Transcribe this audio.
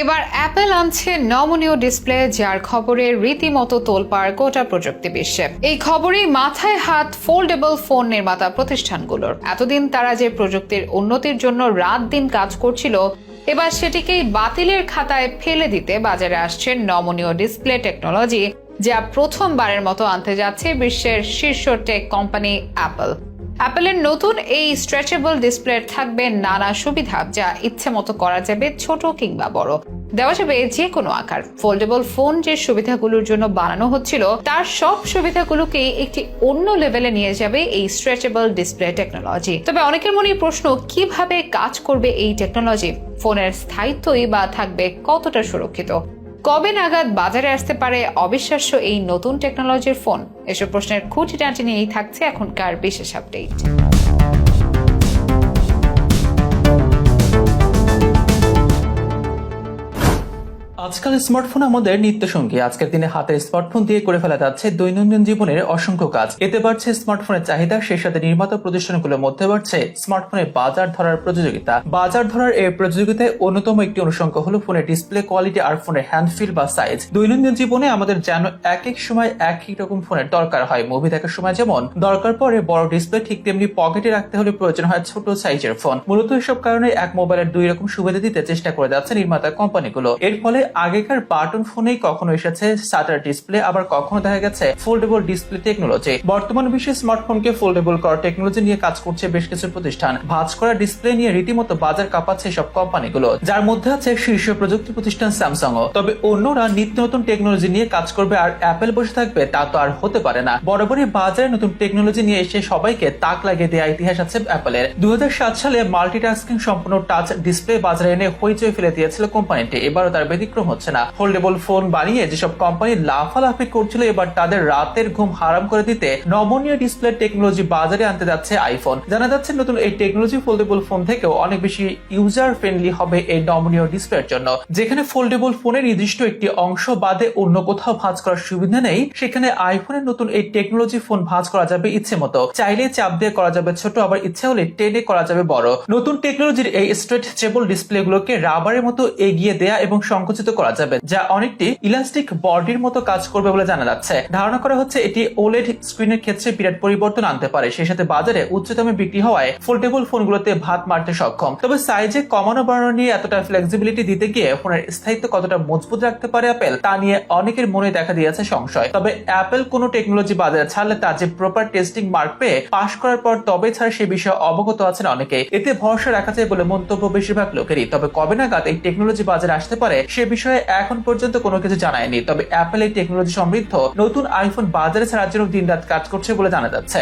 এবার অ্যাপেল আনছে নমনীয় ডিসপ্লে, যার খবরে রীতিমতো তোলপাড় গোটা প্রযুক্তি বিশ্বে। এই খবরেই মাথায় হাত ফোল্ডেবল ফোন নির্মাতা প্রতিষ্ঠানগুলোর। এতদিন তারা যে প্রযুক্তির উন্নতির জন্য রাত দিন কাজ করছিল, এবার সেটিকেই বাতিলের খাতায় ফেলে দিতে বাজারে আসছে নমনীয় ডিসপ্লে টেকনোলজি যা প্রথমবারের মতো আনতে যাচ্ছে বিশ্বের শীর্ষ টেক কোম্পানি অ্যাপল অ্যাপেলের নতুন এই স্ট্রেচেবল ডিসপ্লে থাকবে নানা সুবিধা যা ইচ্ছে মতো করা যাবে ছোট কিংবা বড়। দেওয়া যাবে যে কোনো আকার। ফোল্ডেবল ফোন যে সুবিধাগুলোর জন্য বানানো হচ্ছিল, তার সব সুবিধাগুলোকে একটি অন্য লেভেলে নিয়ে যাবে এই স্ট্রেচেবল ডিসপ্লে টেকনোলজি তবে অনেকের মনে প্রশ্ন, কীভাবে কাজ করবে এই টেকনোলজি ফোনের স্থায়িত্বই বা থাকবে কতটা সুরক্ষিত? কবে নাগাদ বাজারে আসতে পারে অবিশ্বাস্য এই নতুন টেকনোলজির ফোন এসব প্রশ্নের খুঁটিনাটি নিয়েই থাকছে এখনকার বিশেষ আপডেট আজকাল স্মার্টফোন আমাদের নিত্য সঙ্গী আজকের দিনে হাতে স্মার্টফোন দিয়ে করে ফেলা যাচ্ছে দৈনন্দিন জীবনের অসংখ্য কাজ। এতে বাড়ছে স্মার্টফোনের চাহিদা, সেই সাথে নির্মাতা প্রতিষ্ঠানগুলোর মধ্যে বাড়ছে স্মার্টফোনের বাজার ধরার প্রতিযোগিতা। বাজার ধরার এই প্রতিযোগিতায় অন্যতম একটি অনুষঙ্গ হলো ফোনের ডিসপ্লে কোয়ালিটি আর ফোনের হ্যান্ডফিল বা সাইজ দৈনন্দিন জীবনে আমাদের যেন এক এক সময় এক এক রকম ফোনের দরকার হয়। মুভি দেখার সময় যেমন, দরকার পড়ে বড় ডিসপ্লে ঠিক তেমনি পকেটে রাখতে হলে প্রয়োজন হয় ছোট সাইজের ফোন মূলত এসব কারণে এক মোবাইলের দুই রকম সুবিধা দিতে চেষ্টা করে যাচ্ছে নির্মাতা কোম্পানিগুলো এর ফলে আগেকার বাটন ফোনেই কখনো এসেছে শাটার ডিসপ্লে, আবার কখনো দেখা গেছে ফোল্ডেবল ডিসপ্লে টেকনোলজি বর্তমান বিশ্বে স্মার্টফোনকে ফোল্ডেবল করার টেকনোলজি নিয়ে কাজ করছে বেশ কিছু প্রতিষ্ঠান। ভাঁজ করা ডিসপ্লে নিয়ে রীতিমতো বাজার কাঁপাচ্ছে সব কোম্পানিগুলো। যার মধ্যে আছে শীর্ষ প্রযুক্তি প্রতিষ্ঠান স্যামসাং তবে অন্যরা নিত্য নতুন টেকনোলজি নিয়ে কাজ করবে আর অ্যাপেল বসে থাকবে তা তো আর হতে পারে না। বরাবরই বাজারে নতুন টেকনোলজি নিয়ে এসে সবাইকে তাক লাগিয়ে দেওয়া ইতিহাস আছে অ্যাপেলের দুই হাজার সাত সালে মাল্টিটাস্কিং সম্পূর্ণ টাচ ডিসপ্লে বাজারে এনে হইচই ফেলে দিয়েছিল কোম্পানিটি। এবারও তার ব্যতিক্রম হচ্ছে না। ফোল্ডেবল ফোন বানিয়ে যেসব কোম্পানি লাফালাফি করছিল, এবার তাদের রাতের ঘুম হারাম করে দিতে নমনীয় ডিসপ্লে টেকনোলজি বাজারে আনতে যাচ্ছে আইফোন জানা যাচ্ছে নতুন এই টেকনোলজি ফোল্ডেবল ফোন থেকেও অনেক বেশি ইউজার ফ্রেন্ডলি হবে এই নমনীয় ডিসপ্লের জন্য। যেখানে ফোল্ডেবল ফোনের নির্দিষ্ট একটি অংশ বাদে অন্য কোথাও ভাঁজ করার সুবিধা নেই, সেখানে আইফোনের নতুন এই টেকনোলজি ফোন ভাঁজ করা যাবে ইচ্ছে মতো। চাইলে চাপ দিয়ে করা যাবে ছোট, আবার ইচ্ছে হলে টেনে করা যাবে বড়। নতুন টেকনোলজির এই স্ট্রেচেবল ডিসপ্লে গুলোকে রাবারের মতো এগিয়ে দেয়া এবং সংকুচিত করা যাবে, যা অনেকটি ইলাস্টিক বডির মতো কাজ করবে বলে জানা যাচ্ছে। ধারণা করা হচ্ছে এটি ওলেড স্ক্রিনের ক্ষেত্রে বিরাট পরিবর্তন আনতে পারে। সেই সাথে বাজারে উচ্চতমে বিক্রি হওয়ায় ফোল্ডেবল ফোনগুলোতে ভাত মারতে সক্ষম। তবে সাইজে কমানো বাড়ানো নিয়ে এতটা ফ্লেক্সিবিলিটি দিতে গিয়ে ফোনের স্থায়িত্ব কতটা মজবুত রাখতে পারে অ্যাপেল তা নিয়ে অনেকের মনে দেখা দিয়েছে সংশয়। তবে অ্যাপেল কোনো টেকনোলজি বাজারে ছাড়লে তা যে প্রপার টেস্টিং মার্ক পেয়ে পাশ করার পর তবে ছাড়া সে বিষয়ে অবগত আছেন অনেকে। এতে ভরসা রাখা যায় বলে মন্তব্য বেশিরভাগ লোকেরই। তবে কবে নাগাদ এই টেকনোলজি বাজারে আসতে পারে সে বিষয়ে এখন পর্যন্ত কোনো কিছু জানায়নি। তবে অ্যাপেল এই টেকনোলজি সমৃদ্ধ, নতুন আইফোন বাজারে ছাড়ার জন্য দিনরাত কাজ করছে বলে জানা যাচ্ছে।